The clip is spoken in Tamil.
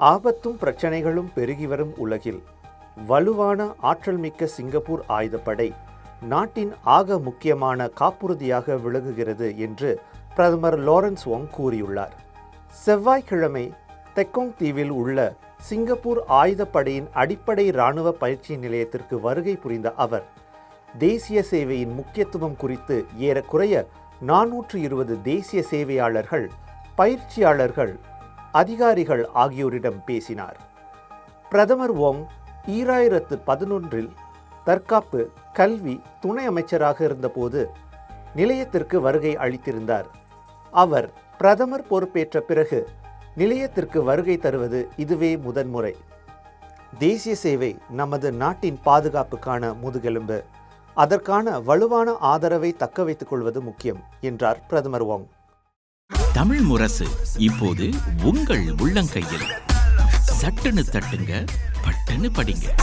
ஆபத்தும் பிரச்சனைகளும் பெருகி வரும் உலகில் வலுவான ஆற்றல் மிக்க சிங்கப்பூர் ஆயுதப்படை நாட்டின் ஆக முக்கியமான காப்புறுதியாக விளங்குகிறது என்று பிரதமர் லாரன்ஸ் ஒங் கூறியுள்ளார். செவ்வாய்க்கிழமை தெக்கோங் தீவில் உள்ள சிங்கப்பூர் ஆயுதப்படையின் அடிப்படை இராணுவ பயிற்சி நிலையத்திற்கு வருகை புரிந்த அவர் தேசிய சேவையின் முக்கியத்துவம் குறித்து ஏறக்குறைய நானூற்று இருபது தேசிய சேவையாளர்கள் பயிற்சியாளர்கள் அதிகாரிகள் ஆகியோரிடம் பேசினார். பிரதமர் ஓங் ஈராயிரத்து பதினொன்றில் தற்காப்பு கல்வி துணை அமைச்சராக இருந்தபோது நிலையத்திற்கு வருகை அளித்திருந்தார். அவர் பிரதமர் பொறுப்பேற்ற பிறகு நிலையத்திற்கு வருகை தருவது இதுவே முதன்முறை. தேசிய சேவை நமது நாட்டின் பாதுகாப்புக்கான முதுகெலும்பு. அதற்கான வலுவான ஆதரவை தக்க வைத்துக் கொள்வது முக்கியம் என்றார் பிரதமர் வாங் தமிழ் முரசு. இப்போது உங்கள் உள்ளங்கையில். சட்டுன்னு தட்டுங்க பட்டுன்னு படிங்க.